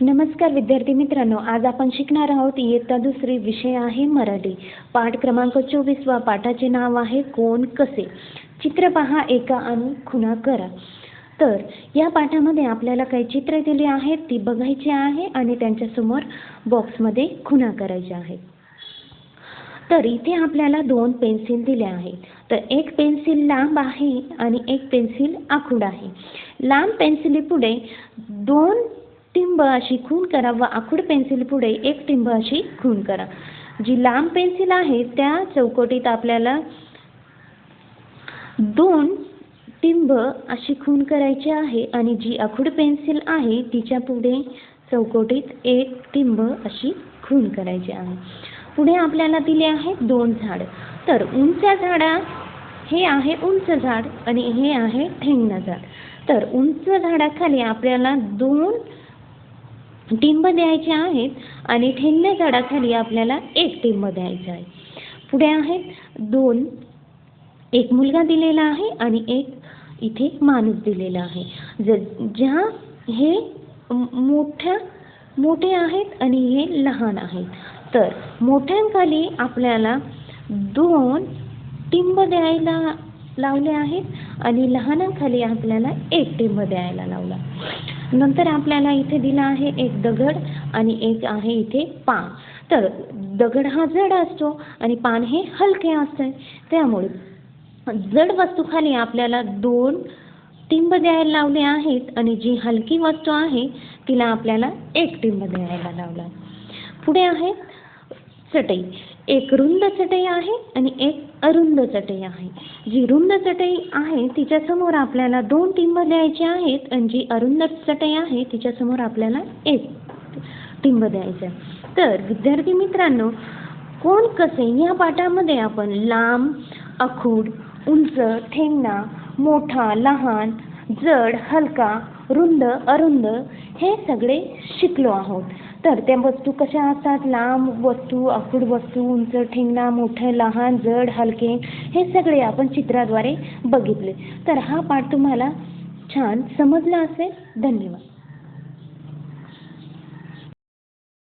नमस्कार विद्यार्थी मित्रांनो आज आपण शिकणार आहोत इयत्ता दुसरी विषय आहे मराठी. पाठ क्रमांक चोवीसवा पाठाचे नाव आहे कोण कसे? चित्र पहा एका आणि खुणा करा. तर या पाठामध्ये आपल्याला काही चित्रे दिली आहेत ती बघायची आहे आणि त्यांच्यासमोर बॉक्समध्ये खुणा करायच्या आहेत. तर इथे आपल्याला दोन पेन्सिल दिल्या आहेत. तर एक पेन्सिल लांब आहे आणि एक पेन्सिल आखूड आहे. लांब पेन्सिलीपुढे दोन टिंब अशी खूण करा व आखूड पेन्सिल पुढे एक टिंब अशी खूण करा. जी लांब पेन्सिल आहे त्या चौकटीत आपल्याला दोन टिंब अशी खूण करायची आहे आणि जी आखूड पेन्सिल आहे तिच्या पुढे चौकटीत एक टिंब अशी खूण करायची आहे. पुढे आपल्याला दिले आहेत दोन झाड. तर उंच झाडा हे आहे उंच झाड आणि हे आहे ठेंगणं झाड. तर उंच झाडाखाली आपल्याला दोन टिंब द्यायचे आहेत आणि ठेंगण्या झाडाखाली आपल्याला एक टिंब द्यायचं आहे. पुढे आहेत दोन एक मुलगा दिलेला आहे आणि एक इथे माणूस दिलेला आहे. ज ज्या हे मोठ्या मोठे आहेत आणि हे लहान आहेत. तर मोठ्यांखाली आपल्याला दोन टिंब द्यायला लावले आहेत आणि लहानांखाली आपल्याला एक टिंब द्यायला लावला. नंतर आपल्याला इथे दिला आहे एक दगड आणि एक आहे इथे पान. तर दगड हा जड असतो आणि पान हे हलके असते. त्यामुळे जड वस्तूखाली आपल्याला दोन टिंब द्यायला लावले आहेत आणि जी हलकी वस्तू आहे तिला आपल्याला एक टिंब द्यायला लावला. पुढे आहे चटई. एक रुंद चटई आहे आणि एक अरुंद चटई आहे. जी रुंद चटई आहे तिच्यासमोर आपल्याला दोन टिंब द्यायचे आहेत आणि जी अरुंद चटई आहे तिच्यासमोर आपल्याला एक टिंब द्यायचं तर विद्यार्थी मित्रांनो कोण कसे या पाठामध्ये आपण लांब अखूड उंच ठेंगणा मोठा लहान जड हलका रुंद अरुंद हे सगळे शिकलो आहोत. तर त्या वस्तू कशा असतात? लांब वस्तू आखूड वस्तू उंच ठेंगणा मोठं लहान जड हलके हे सगळे आपण चित्राद्वारे बघितले. तर हा पाठ तुम्हाला छान समजला असेल. धन्यवाद.